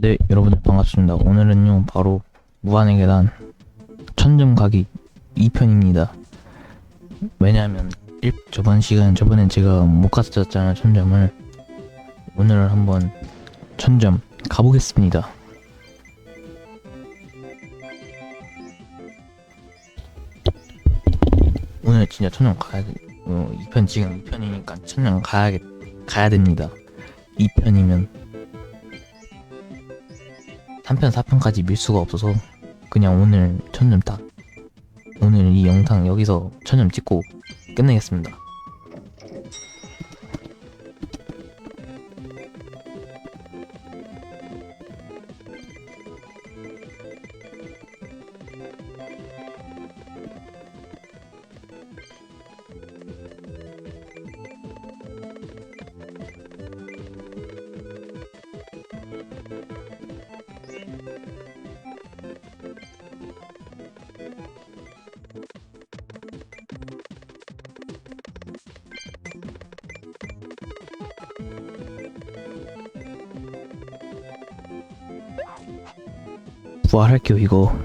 네, 여러분들 반갑습니다. 오늘은요, 바로 무한의 계단 천점 가기 2편입니다. 왜냐하면 일- 저번 시간 저번엔 제가 못 갔었잖아요, 천점을. 오늘은 한번 천점 가보겠습니다. 오늘 진짜 천점 가야 돼. 어, 2편 지금 2편이니까 천점 가야 가야 됩니다. 2편이면 3편, 4편까지 밀 수가 없어서 그냥 오늘 천점 딱 오늘 이 영상 여기서 천점 찍고 끝내겠습니다. 부활할게요 이거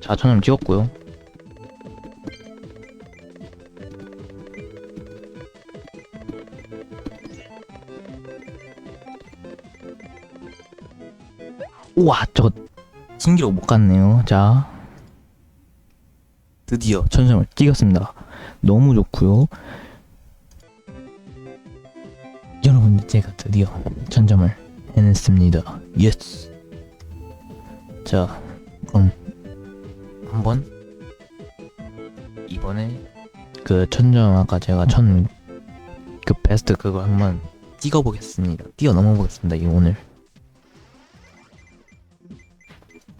자 천점 찍었고요. 우와 저거 신기록 못 갔네요. 자 드디어 천점을 찍었습니다. 너무 좋고요 제가 드디어 천점을 해냈습니다. 예스. 자, 그럼 한번 이번에 그 천점 아까 제가 천 그 베스트 그거 한번 찍어보겠습니다. 뛰어넘어 보겠습니다. 이 오늘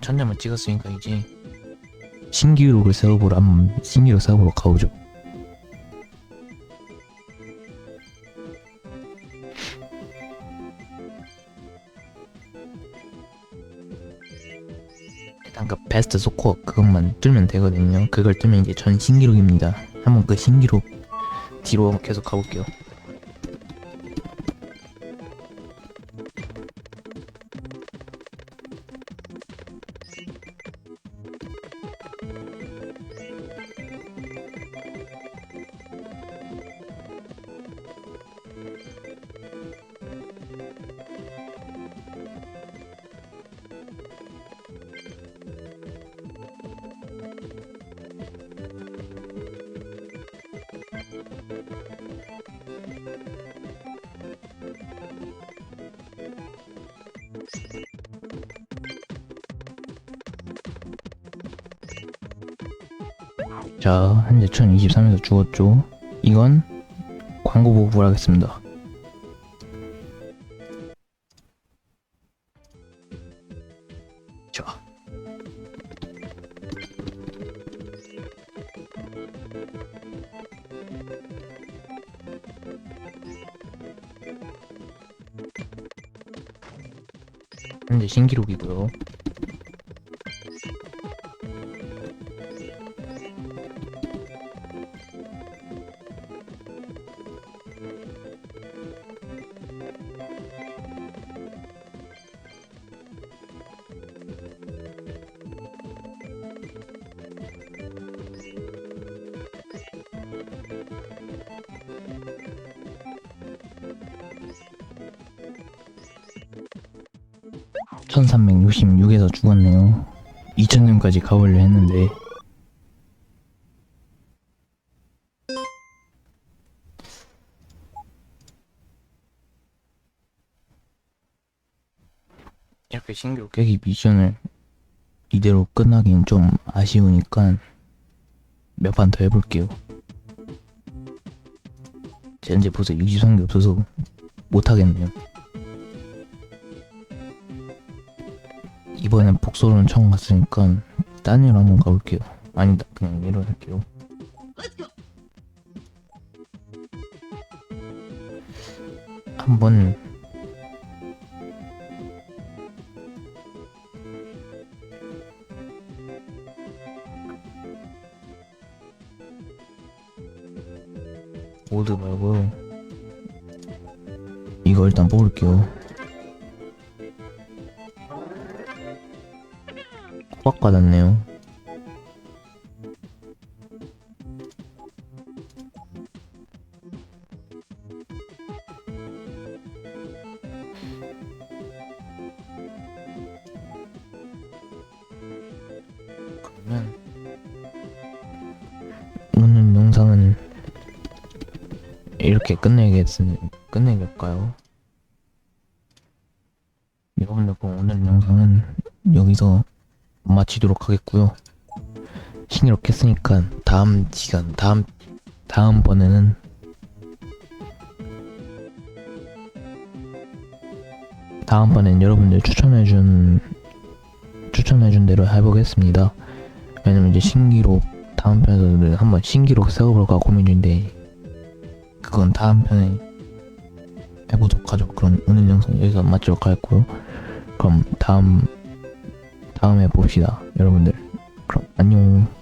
천점을 찍었으니까 이제 신기록을 세워보러 한번 신기록 세워보러 가보죠. 일단 그 베스트 소코 그것만 뚫면 되거든요. 그걸 뚫면 이제 전 신기록입니다. 한번 그 신기록 뒤로 계속 가볼게요. 자, 현재 1023에서 죽었죠. 이건 광고 보급을 하겠습니다. 자. 현재 신기록이고요. (1366에서) 죽었네요 (2000년까지) 가보려 했는데 이렇게 신기록 깨기 미션을 이대로 끝나긴 좀 아쉬우니까 몇 판 더 해볼게요. 제 현재 보세 63개 없어서 못하겠네요. 이번엔 복소는 처음 갔으니까 딴 일 한번 가볼게요. 아니다, 그냥 할게요. 한번 모드 말고요. 이거 일단 뽑을게요. 호박 받았네요. 그러면 오늘 영상은 이렇게 끝내겠 끝내볼까요? 여러분들 오늘 영상은 여기서 마치도록 하겠고요. 신기록했으니까 다음 시간 다음 다음 번에는 다음 번엔 여러분들 추천해준 추천해준 대로 해보겠습니다. 왜냐면 이제 신기록 다음 편에서는 한번 신기록 세워볼까 고민 중인데 그건 다음 편에 해보도록 하죠. 그럼 오늘 영상 여기서 마치도록 하겠고요. 그럼 다음 다음에 봅시다 여러분들. 그럼 안녕.